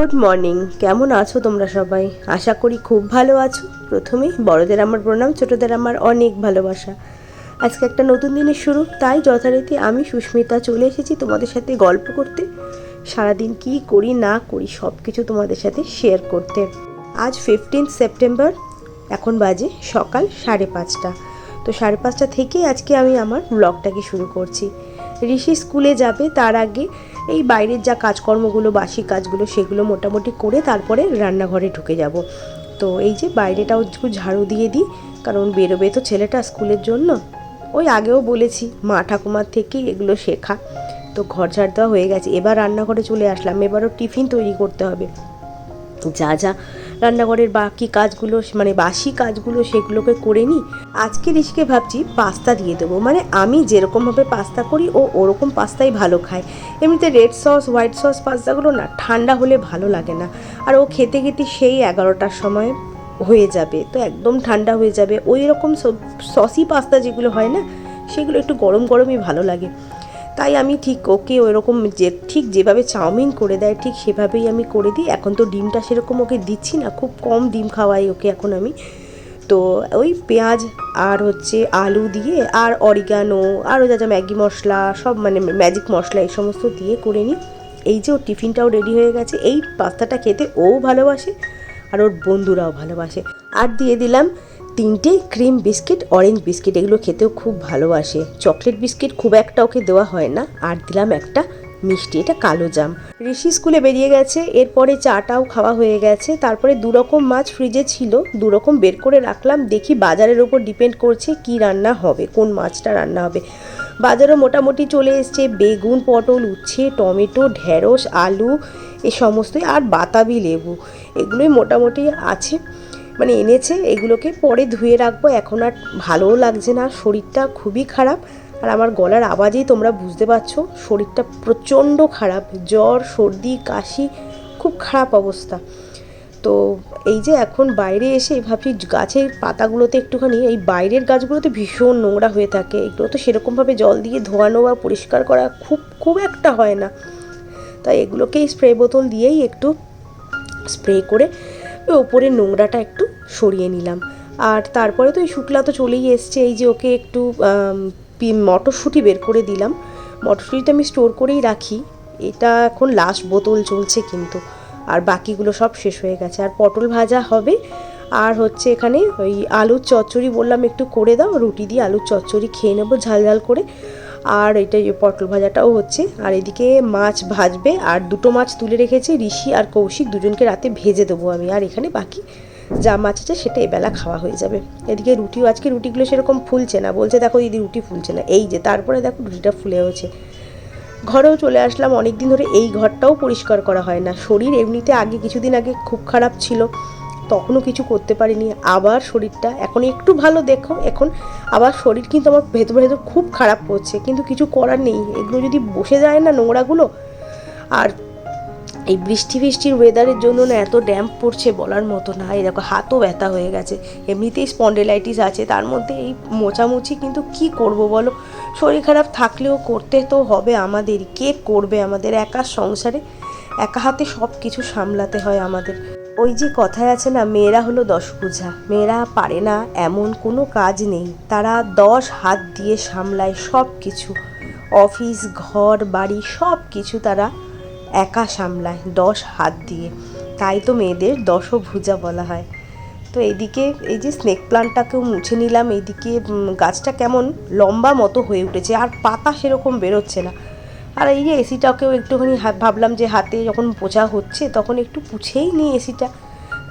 Good morning কেমন আছো তোমরা সবাই? আশা করি খুব ভালো আছো। প্রথমে বড়দের আমার প্রণাম, ছোটদের আমার অনেক ভালোবাসা। আজকে একটা নতুন দিনের শুরু, তাই যথারীতি আমি সুস্মিতা চলে এসেছি তোমাদের সাথে গল্প করতে। সারাদিন কি করি, না করি সব কিছু তোমাদের সাথে শেয়ার করতে। আজ ফিফটিন সেপ্টেম্বর এখন বাজে সকাল সাড়ে পাঁচটা। তো সাড়ে পাঁচটা থেকেই আজকে আমি আমার ব্লগটাকে শুরু করছি। ঋষি স্কুলে যাবে তার আগে এই বাইরের যা কাজকর্মগুলো, বাসি কাজগুলো, সেগুলো মোটামুটি করে তারপরে রান্নাঘরে ঢুকে যাব। তো এই যে বাইরেটাও একটু ঝাড়ু দিয়ে দিই, কারণ বেরোবে তো ছেলেটা স্কুলের জন্য। ওই আগেও বলেছি, মা ঠাকুমার থেকেই এগুলো শেখা। তো ঘর ঝাড় দেওয়া হয়ে গেছে। এবার রান্নাঘরে চলে আসলাম। এবারও টিফিন তৈরি করতে হবে। যা যা রান্নাঘরের বাকি কাজগুলো মানে বাসি কাজগুলো সেগুলোকে করে নিই। আজকে ঋষিকে ভাবছি পাস্তা দিয়ে দেবো। মানে আমি যেরকমভাবে পাস্তা করি, ও ওরকম পাস্তাই ভালো খায়। এমনিতে রেড সস হোয়াইট সস পাস্তাগুলো না ঠান্ডা হলে ভালো লাগে না। আর ও খেতে খেতে সেই এগারোটার সময় হয়ে যাবে। তো একদম ঠান্ডা হয়ে যাবে। ওই রকম সসি পাস্তা যেগুলো হয় না, সেগুলো একটু গরম গরমই ভালো লাগে। তাই আমি ঠিক ওকে ওইরকম যে, ঠিক যেভাবে চাউমিন করে দেয়, ঠিক সেভাবেই আমি করে দিই। এখন তো ডিমটা সেরকম ওকে দিচ্ছি না, খুব কম ডিম খাওয়াই ওকে এখন আমি। তো ওই পেঁয়াজ আর হচ্ছে আলু দিয়ে আর অরিগানো, আরও যা যা ম্যাগি মশলা, সব মানে ম্যাজিক মশলা এই সমস্ত দিয়ে করে নিই। এই যে ওর টিফিনটাও রেডি হয়ে গেছে। এই পাস্তাটা খেতে ও ভালোবাসে। আর ওর বন্ধুরাও ভালোবাসে। আর দিয়ে দিলাম তিনটে ক্রিম বিস্কিট অরেঞ্জ বিস্কিট এগুলো খেতেও খুব ভালোবাসে। চকলেট বিস্কিট খুব একটা ওকে দেওয়া হয় না। আর দিলাম একটা মিষ্টি, এটা কালো জাম। ঋষি স্কুলে বেরিয়ে গেছে, এরপরে চাটাও খাওয়া হয়ে গেছে। তারপরে দু রকম মাছ ফ্রিজে ছিল দু রকম বের করে রাখলাম। দেখি বাজারের ওপর ডিপেন্ড করছে কি রান্না হবে, কোন মাছটা রান্না হবে। বাজারও মোটামুটি চলে এসছে। বেগুন, পটল, উচ্ছে, টমেটো, ঢেঁড়স, আলু এ সমস্তই আর বাতাবি লেবু, এগুলোই মোটামুটি আছে। মানে এনেছে, এগুলোকে পরে ধুয়ে রাখব। এখন আর ভালোও লাগছে না, শরীরটা খুবই খারাপ। আর আমার গলার আওয়াজেই তোমরা বুঝতে পারছ, শরীরটা প্রচণ্ড খারাপ। জ্বর, সর্দি, কাশি, খুব খারাপ অবস্থা। তো এই যে এখন বাইরে এসে ভাবছি, গাছের পাতাগুলোতে একটুখানি, এই বাইরের গাছগুলোতে ভীষণ নোংরা হয়ে থাকে। এগুলো তো সেরকমভাবে জল দিয়ে ধোয়ানো বা পরিষ্কার করা খুব খুব একটা হয় না। তাই এগুলোকেই স্প্রে বোতল দিয়েই একটু স্প্রে করে ওপরে নোংরাটা একটু সরিয়ে নিলাম। আর তারপরে তো এই শুকলা তো চলেই এসছে, এই যে ওকে একটু মটরশুঁটি বের করে দিলাম। মটরশুঁটিটা আমি স্টোর করেই রাখি। এটা এখন লাস্ট বোতল চলছে কিন্তু, আর বাকিগুলো সব শেষ হয়ে গেছে। আর পটল ভাজা হবে, আর হচ্ছে এখানে ওই আলুর চচ্চড়ি বললাম একটু করে দাও, রুটি দিয়ে আলুর চচ্চড়ি খেয়ে নেব ঝাল ঝাল করে। আর এটা পটল ভাজাটাও হচ্ছে। আর এদিকে মাছ ভাজবে, আর দুটো মাছ তুলে রেখেছি, ঋষি আর কৌশিক, দুজনকে রাতে ভেজে দেবো আমি। আর এখানে বাকি যা মাছ আছে সেটা এবেলা খাওয়া হয়ে যাবে। এদিকে রুটিও, আজকে রুটিগুলো সেরকম ফুলছে না। বলছে, দেখো দিদি, রুটি ফুলছে না। এই যে, তারপরে দেখো রুটিটা ফুলে হয়েছে। ঘরেও চলে আসলাম। অনেক দিন ধরে এই ঘরটাও পরিষ্কার করা হয় না। শরীর এমনিতে আগে কিছুদিন আগে খুব খারাপ ছিল। তখনও কিছু করতে পারিনি। আবার শরীরটা এখন একটু ভালো দেখো, এখন আবার শরীর কিন্তু আমার ভেতর ভেতর খুব খারাপ করছে। কিন্তু কিছু করার নেই। এগুলো যদি বসে যায় না নোংরাগুলো, আর এই বৃষ্টি বৃষ্টির ওয়েদারের জন্য না এত ড্যাম্প পড়ছে বলার মতো না। এই দেখো, হাতও ব্যথা হয়ে গেছে। এমনিতেই স্পন্ডেলাইটিস আছে। তার মধ্যে এই মোচামুচি কিন্তু কি করব বলো? শরীর খারাপ থাকলেও করতে তো হবে আমাদের। কে করবে আমাদের? একা সংসারে একা হাতে সব কিছু সামলাতে হয় আমাদের। ওই যে কথায় আছে না, মেয়েরা হলো দশ পূজা মেয়েরা পারে না, এমন কোনো কাজ নেই। তারা দশ হাত দিয়ে সামলায় সব কিছু অফিস, ঘর, বাড়ি সব কিছু তারা একা সামলায় দশ হাত দিয়ে। তাই তো মেয়েদের দশভুজা বলা হয়। তো এইদিকে এই যে স্নেক প্লান্টটাকেও মুছে নিলাম, এইদিকে গাছটা কেমন লম্বা মতো হয়ে উঠেছে, আর পাতা সেরকম বেরোচ্ছে না। আর এই যে এসিটাকেও একটুখানি ভাবলাম যে হাতে যখন পোছা হচ্ছে তখন একটু পুছেই নিই এসিটা।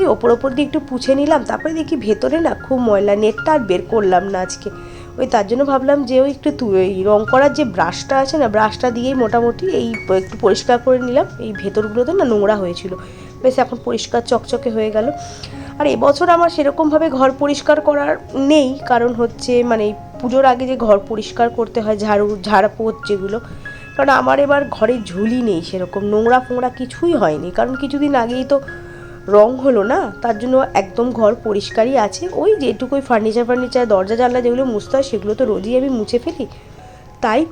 এই ওপর ওপর দিয়ে একটু পুছে নিলাম, তারপরে দেখি ভেতরে না খুব ময়লা, নেটটা আর বের করলাম না আজকে। ওই তার জন্য ভাবলাম যে ওই একটু এই রং করার যে ব্রাশটা আছে না, ব্রাশটা দিয়েই মোটামুটি এই একটু পরিষ্কার করে নিলাম। এই ভেতরগুলোতে না নোংরা হয়েছিল। বেশ, এখন পরিষ্কার চকচকে হয়ে গেল। আর এবছর আমার সেরকমভাবে ঘর পরিষ্কার করার নেই, কারণ হচ্ছে মানে পুজোর আগে যে ঘর পরিষ্কার করতে হয়, ঝাড়ু, ঝাড়াপোত যেগুলো কারণ আমার এবার ঘরে ঝুলি নেই সেরকম, নোংরা ফোংরা কিছুই হয়নি। কারণ কিছুদিন আগেই তো রং হলো না, তার জন্য একদম ঘর পরিষ্কারই আছে। ওই যেটুকুই ফার্নিচার ফার্নিচার দরজা, জানলা যেগুলো মুছতে হয় সেগুলো তো রোজই আমি মুছে ফেলি। তাই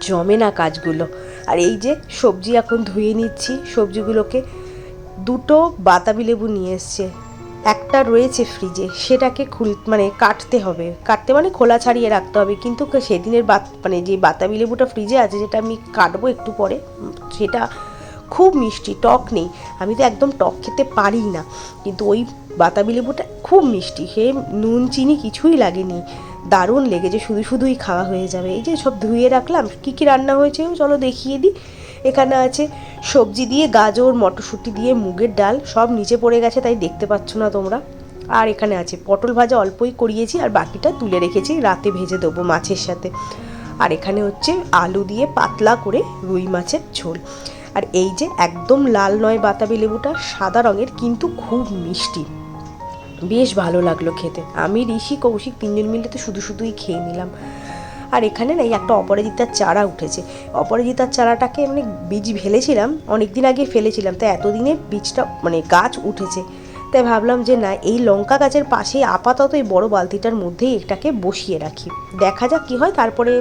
জমে না কাজগুলো। আর এই যে সবজি এখন ধুয়ে নিচ্ছি, সবজিগুলোকে দুটো বাতাবি লেবু নিয়ে এসছে। একটা রয়েছে ফ্রিজে সেটাকে খুল মানে কাটতে হবে। কাটতে মানে খোলা ছাড়িয়ে রাখতে হবে। কিন্তু সেদিনের বাত মানে যে বাতাবি লেবুটা ফ্রিজে আছে, যেটা আমি কাটবো একটু পরে সেটা খুব মিষ্টি, টক নেই। আমি তো একদম টক খেতে পারি না। কিন্তু ওই বাতাবি লেবুটা খুব মিষ্টি। সে নুন, চিনি কিছুই লাগেনি। দারুণ লেগেছে, শুধু শুধুই খাওয়া হয়ে যাবে। এই যে সব ধুয়ে রাখলাম, কী কী রান্না হয়েছে চলো দেখিয়ে দিই। এখানে আছে সবজি দিয়ে, গাজর, মটরশুঁটি দিয়ে, মুগের ডাল, সব নিচে পড়ে গেছে তাই দেখতে পাচ্ছ না তোমরা। আর এখানে আছে পটল ভাজা অল্পই করিয়েছি আর বাকিটা তুলে রেখেছি, রাতে ভেজে দেবো মাছের সাথে। আর এখানে হচ্ছে আলু দিয়ে পাতলা করে রুই মাছের ঝোল। আর এই যে একদম লাল নয় বাতাবি লেবুটা, সাদা রঙের কিন্তু খুব মিষ্টি। বেশ ভালো লাগল খেতে। আমি ঋষি কৌশিক তিনজন মিলে তো শুধু শুধুই খেয়ে নিলাম। আর এখানে না এই একটা অপরাজিতার চারা উঠেছে। অপরাজিতার চারাটাকে মানে বীজ ফেলেছিলাম অনেক দিন আগে ফেলেছিলাম তাই এতদিনে বীজটা মানে গাছ উঠেছে। তাই ভাবলাম যে না, এই লঙ্কা গাছের পাশেই আপাতত এই বড় বালতিটার মধ্যেই এটাকে বসিয়ে রাখি। দেখা যাক কী হয়, তারপরে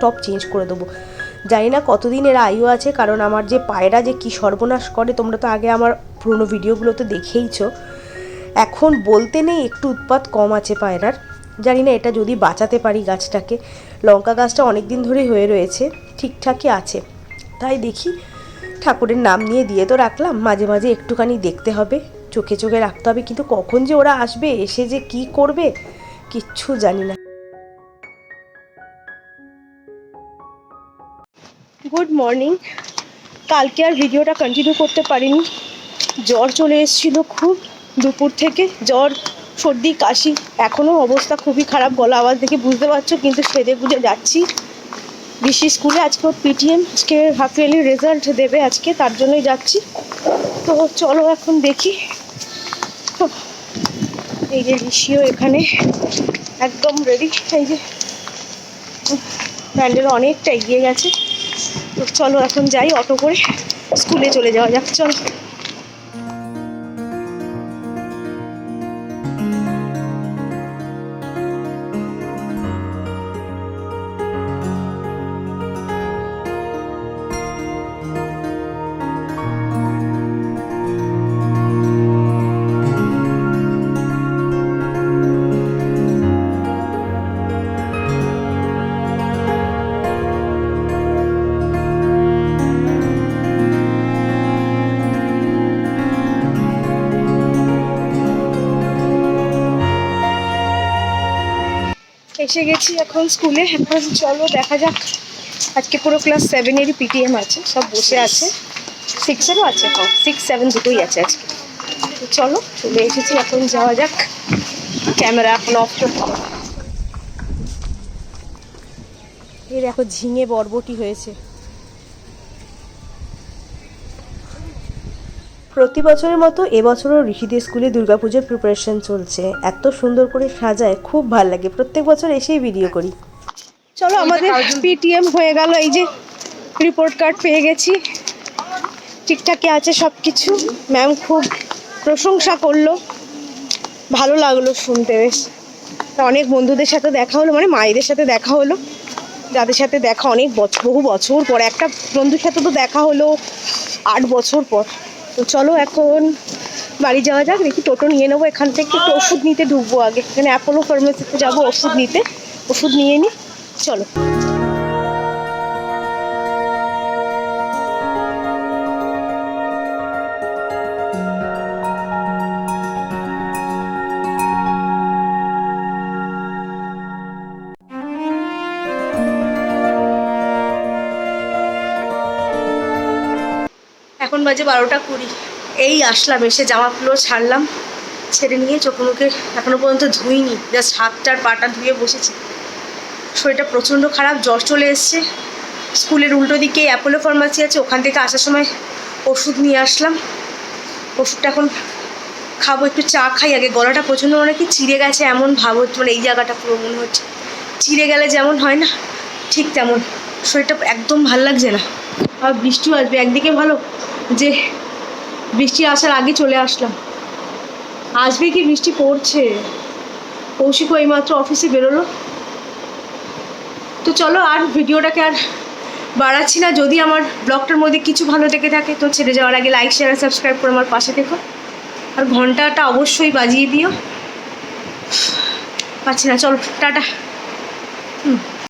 টপ চেঞ্জ করে দেবো। জানি না কতদিন এর আয়ু আছে, কারণ আমার যে পায়রা যে কী সর্বনাশ করে, তোমরা তো আগে আমার পুরোনো ভিডিওগুলোতে দেখেইছো। এখন বলতে নেই, একটু উৎপাত কম আছে পায়রার। জানি না এটা যদি বাঁচাতে পারি গাছটাকে। লঙ্কা গাছটা অনেক দিন ধরেই হয়ে রয়েছে, ঠিকঠাকই আছে। তাই দেখি ঠাকুরের নাম নিয়ে দিয়ে তো রাখলাম, মাঝে মাঝে একটুখানি দেখতে হবে, চোখে চোখে রাখতে হবে, কিন্তু কখন যে ওরা আসবে, এসে যে কি করবে, কিচ্ছু জানি না। গুড মর্নিং কালকে আর ভিডিওটা কন্টিনিউ করতে পারিনি। জ্বর চলে এসেছিল খুব, দুপুর থেকে। জ্বর সর্দি, কাশি, এখনও অবস্থা খুবই খারাপ, গলা আওয়াজ দেখে বুঝতে পারছ, কিন্তু সেজে গুজে যাচ্ছি। ঋষি স্কুলে আজকে ওর পিটিএম আজকে হাফ ইয়ারলি রেজাল্ট দেবে আজকে, তার জন্যই যাচ্ছি। তো চলো এখন দেখি। এই যে ঋষিও এখানে একদম রেডি এই যে। প্যান্ডেল অনেকটা এগিয়ে গেছে। তো চলো এখন যাই অটো করে, স্কুলে চলে যাওয়া যাক, চলো। এসে গেছি এখন স্কুলে। এখন চলো, দেখা যাক। আজকে পুরো ক্লাস সেভেনেরই পিটিএম আছে, সব বসে আছে। সিক্সেরও আছে সিক্স সেভেন দুটোই আছে আজকে। চলো, চলে এসেছি, এখন যাওয়া যাক। ক্যামেরা এখন অফ করতে। এই দেখো, ঝিঙে বরবটি হয়েছে। প্রতি বছরের মতো এবছরও ঋষিদের স্কুলে দুর্গাপুজোর প্রিপারেশন চলছে। এত সুন্দর করে সাজায় খুব ভালো লাগে। প্রত্যেক বছর এসেই ভিডিও করি। চলো আমাদের পিটিএম হয়ে গেল এই যে রিপোর্ট কার্ড পেয়ে গেছি। ঠিকঠাকই আছে সব কিছু ম্যাম খুব প্রশংসা করল। ভালো লাগল শুনতে বেশ। অনেক বন্ধুদের সাথে দেখা হলো মানে মায়েদের সাথে দেখা হলো। যাদের সাথে দেখা অনেক বছর বহু বছর পর একটা বন্ধুর সাথে তো দেখা হলো আট বছর পর। তো চলো এখন বাড়ি যাওয়া যাক, দেখি টোটো নিয়ে নেব এখান থেকে, একটু ওষুধ নিতে ঢুকবো আগে। এখানে অ্যাপোলো ফার্মেসিতে যাব ওষুধ নিতে। ওষুধ নিয়ে নিই চলো। এখন বাজে বারোটা কুড়ি। এই আসলাম, এসে জামাগুলো ছাড়লাম, ছেড়ে নিয়ে চোখ মুখে এখনও পর্যন্ত ধুইনি জাস্ট হাতটার পাটা ধুয়ে বসেছি। শরীরটা প্রচণ্ড খারাপ, জ্বর চলে এসছে। স্কুলের উল্টো দিকে অ্যাপোলো ফার্মাসি আছে, ওখান থেকে আসার সময় ওষুধ নিয়ে আসলাম। ওষুধটা এখন খাব, একটু চা খাই। আগে গলাটা প্রচণ্ড মানে কি চিড়ে গেছে, এমন ভাব হচ্ছে মানে এই জায়গাটা পুরো মনে হচ্ছে। চিড়ে গেলে যেমন হয় না, ঠিক তেমন। শরীরটা একদম ভালো লাগছে না। আর বৃষ্টিও আসবে, একদিকে ভালো? যে বৃষ্টি আসার আগে চলে আসলাম। আসবে কি বৃষ্টি পড়ছে? কৌশিকও এইমাত্র অফিসে বেরোলো। তো চলো আর ভিডিওটাকে আর বাড়াচ্ছি না। যদি আমার ব্লগটার মধ্যে কিছু ভালো থেকে থাকে, তো ছেড়ে যাওয়ার আগে লাইক শেয়ার আর সাবস্ক্রাইব করে আমার পাশে থেকো। আর ঘন্টাটা অবশ্যই বাজিয়ে দিও। পাচ্ছি না, চলো, টাটা। হুম।